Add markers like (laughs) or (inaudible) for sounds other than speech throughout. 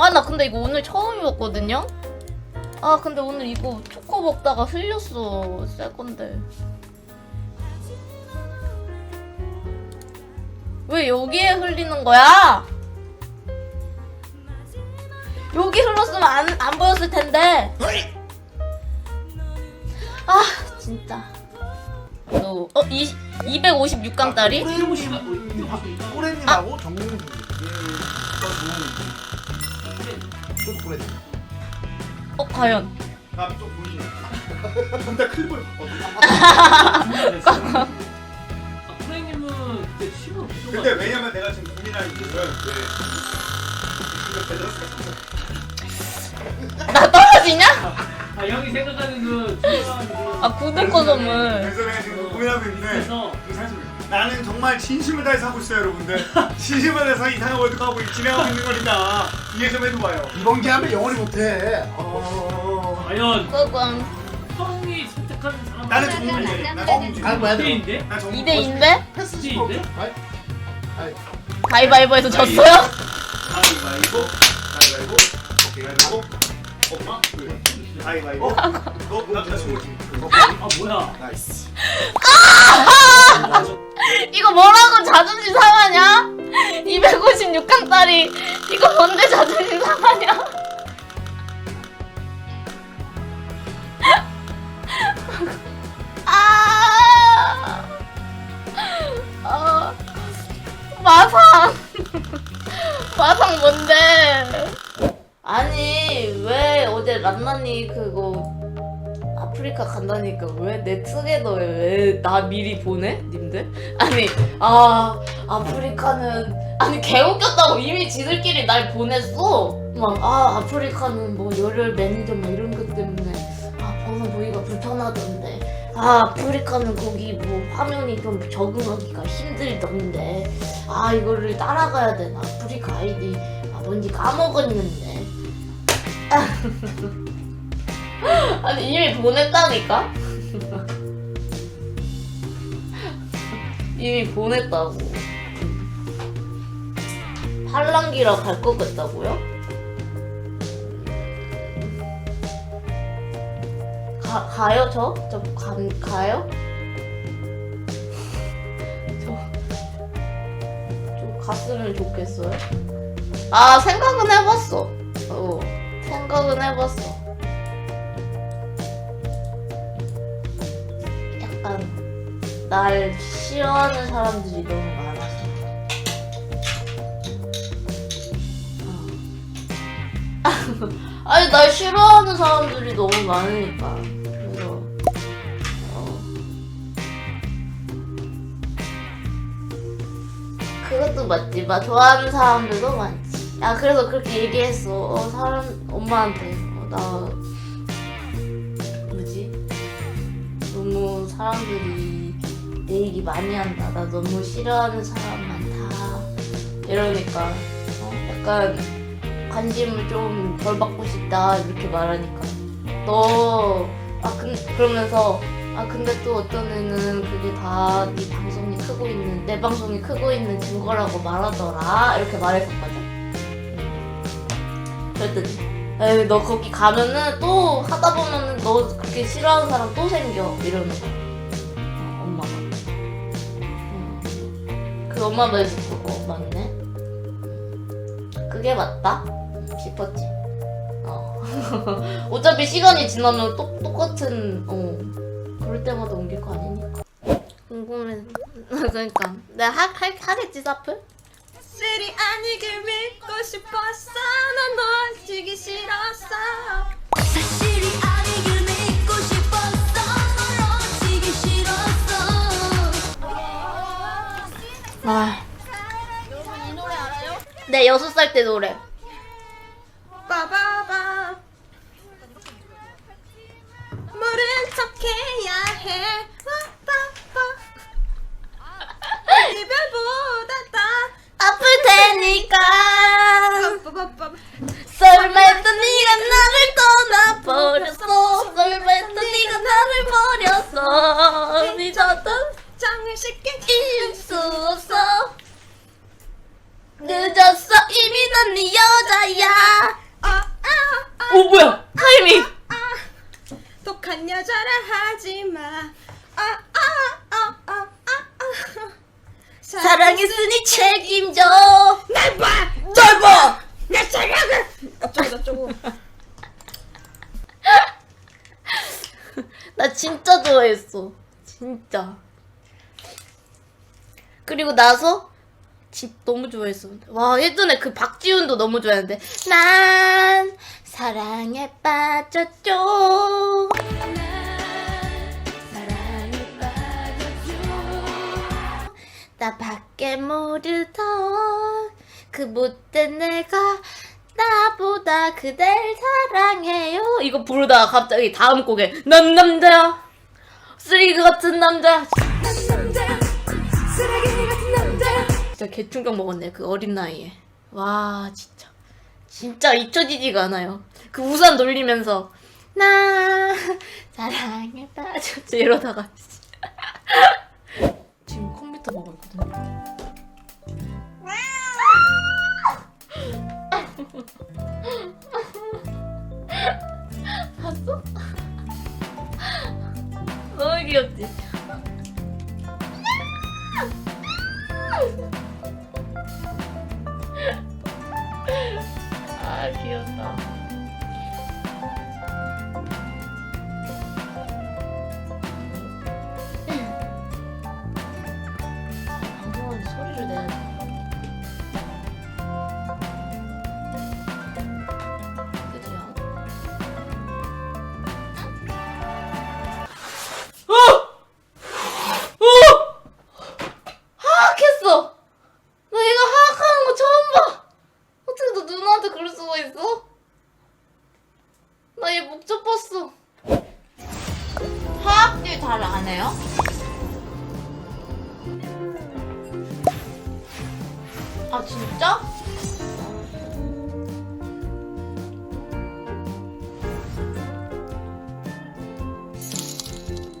아 나 근데 이거 오늘 처음 입었거든요? 아 근데 오늘 이거 초코 먹다가 흘렸어 새 건데 왜 여기에 흘리는 거야? 여기 흘렀으면 안, 안 보였을 텐데 아 진짜 너, 어? 이, 256강짜리? 꼬레님하고 정국님 좀 꼬레님 어 과연. 아좀 보이네 (laughs) 근데 클립을 프레님은 그때 시간 근데 왜냐면 내가 지금 고민하는 이유는 왜 이거 제대로 나 떨어지냐? 아 형이 생각하는 그 중요한 그아 구독권 선물 그래서 내가 지금 고민하고 있는데 그래서 그 사실 나는 정말 진심을 다해서 하고 있어요 여러분들. (laughs) 진심을 다해서 이상한 월드컵을 진행하고 있는 거니까 이해 좀 해줘봐요. 이번 기회하면 영원히 못해. 어... 과연 꽝꽝 형이 선택하는 사람 나는 나 정국이 아, 뭐야, 인데? 나 정국이 2대2인데? 패스? 아이, 아이, 가위바위보에서 졌어요? 가위바위보. 가위바위보. 오케이 가위바위보. 오빠? 가위바위보. 너나 친구지 아 뭐야? 나이스. 이거 뭐라고 자존심 상하냐? 256강짜리 이거 뭔데 자존심 상하냐? 아, 어, 마상 마상 뭔데? 아니 왜 어제 란나니 그거 아프리카 간다니까 왜내 투게더에 왜나 미리 보내? 님들? 아니 아 아프리카는 아니 개웃겼다고 이미 지들끼리 날 보냈어. 막 아 아프리카는 뭐 열혈 매니저 막 이런 것 때문에 아 번호 보기가 불편하던데. 아 아프리카는 거기 뭐 화면이 좀 적응하기가 힘들던데. 아 이거를 따라가야 되나? 아프리카 아이디 아 뭔지 까먹었는데 (laughs) (laughs) 아니 이미 보냈다니까? (laughs) 이미 보냈다고 팔랑기라 갈 것 같다고요? 가, 가요 저? 저 가, 가요? (laughs) 갔으면 좋겠어요? 아 생각은 해봤어 어 생각은 해봤어 약간 날 싫어하는 사람들이 너무 많아서. 어. (laughs) 아니 날 싫어하는 사람들이 너무 많으니까. 그래서 어. 그것도 맞지. 막 좋아하는 사람들도 많지. 야 그래서 그렇게 얘기했어. 어, 사람 엄마한테. 어, 나 너무 사람들이 내 얘기 많이 한다. 나 너무 싫어하는 사람 많다. 이러니까 어? 약간 관심을 좀 덜 받고 싶다 이렇게 말하니까 너아 근 그러면서 아 근데 또 어떤 애는 그게 다 네 방송이 크고 있는 내 방송이 크고 있는 증거라고 말하더라 이렇게 말했었거든. 그랬더니 에이 너 거기 가면은 또 하다 보면은 너 그렇게 싫어하는 사람 또 생겨. 이러는 거 어, 엄마가. 응. 그 엄마 말듣고 어, 맞네. 그게 맞다? 싶었지. 어. (laughs) 어차피 시간이 지나면 또 똑같은 어. 그럴 때마다 옮길 거 아니니까. 궁금해. (laughs) 그러니까. 내가 하, 할, 하겠지 사플? 실이 아니길 믿고 싶었어. 난널 주기 싫었어. 사실이 아니길 믿고 싶었어. 널 놓치기 싫었어. 아. 네 여섯 살 때 노래. 빠바바. 모른 척해야 해. 빠바바. (laughs) 이별보다 (laughs) 나 진짜 좋아했어. 진짜. 그리고 나서 진 너무 좋아했어. 와 예전에 그 박지훈도 너무 좋아했는데 난 사랑에 빠졌죠. 사랑에 빠졌죠. 나밖에 모르던 그 못된 내가 나보다 그댈 사랑해요. 이거 부르다가 갑자기 다음 곡에 난 남자야. 쓰레기 같은 남자. 진짜 개충격 먹었네 그 어린 나이에. 와 진짜 진짜 잊혀지지가 않아요. 그 우산 돌리면서 나 사랑에 빠졌지 이러다가 지금 컴퓨터 보고 있거든요. 봤어? 너무 귀엽지? 아 귀엽다. 아, 진짜?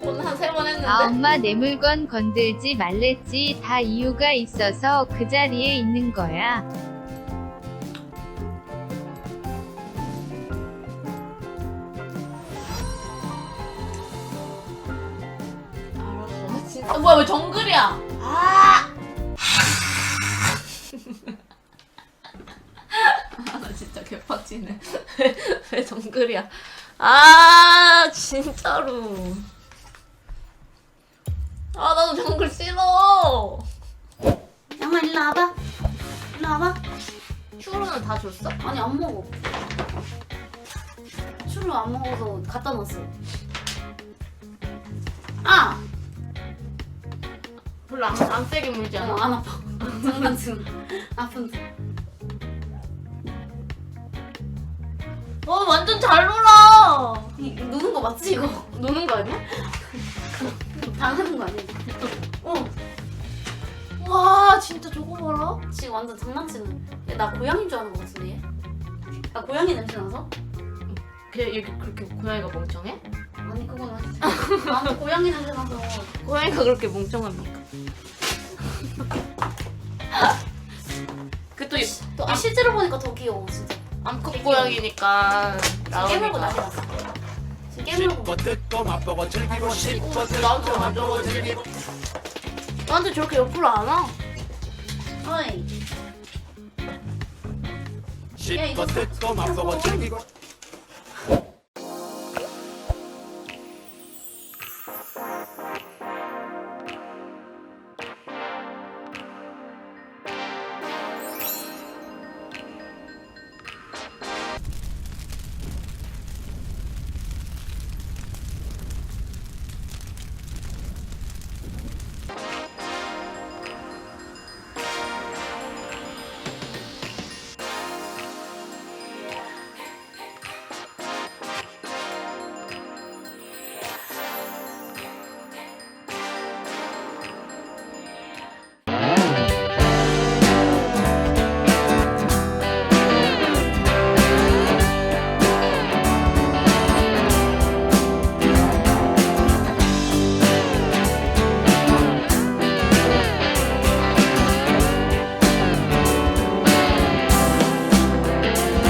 오늘 한 세 번 했는데. 아 엄마 내 물건 건들지 말랬지 다 이유가 있어서 그 자리에 있는 거야. 알았어. 진짜. 아, 뭐야, 왜 정글이야? 개빡치네. (laughs) 왜, 왜 정글이야? 아, 진짜로. 아, 나도 정글 싫어. 양아 일로 와봐. 일로 와봐. 슈로는 다 줬어? 아니 안 먹어. 술을 안 먹어서 갖다 놨어. 아, 별로 안, 안 세게 물지 어, 않아. 안 아파. (laughs) 장난치는. 아픈데. 어, 완전 잘 놀아. 이, 노는 거 맞지 이거? (laughs) 노는 거 아니야? (laughs) 당하는 거 아니야? 어, 와, 진짜 저거 봐라. 지금 완전 장난치는. 야, 나 고양이인 줄 아는 거 같은데 얘? 나 고양이 냄새 나서? 걔 여기 그렇게 고양이가 멍청해? 아니 그건 아니지. (laughs) 나한테 고양이 냄새 나서. 고양이가 그렇게 멍청합니까? 그또 또이 암, 실제로 보니까 더 귀여워 진짜. 암컷 고양이니까 깨물고 나오니까 났어. 지금 깨물고. 나한테 저렇게 옆으로 안 와? 어이. 야 이거.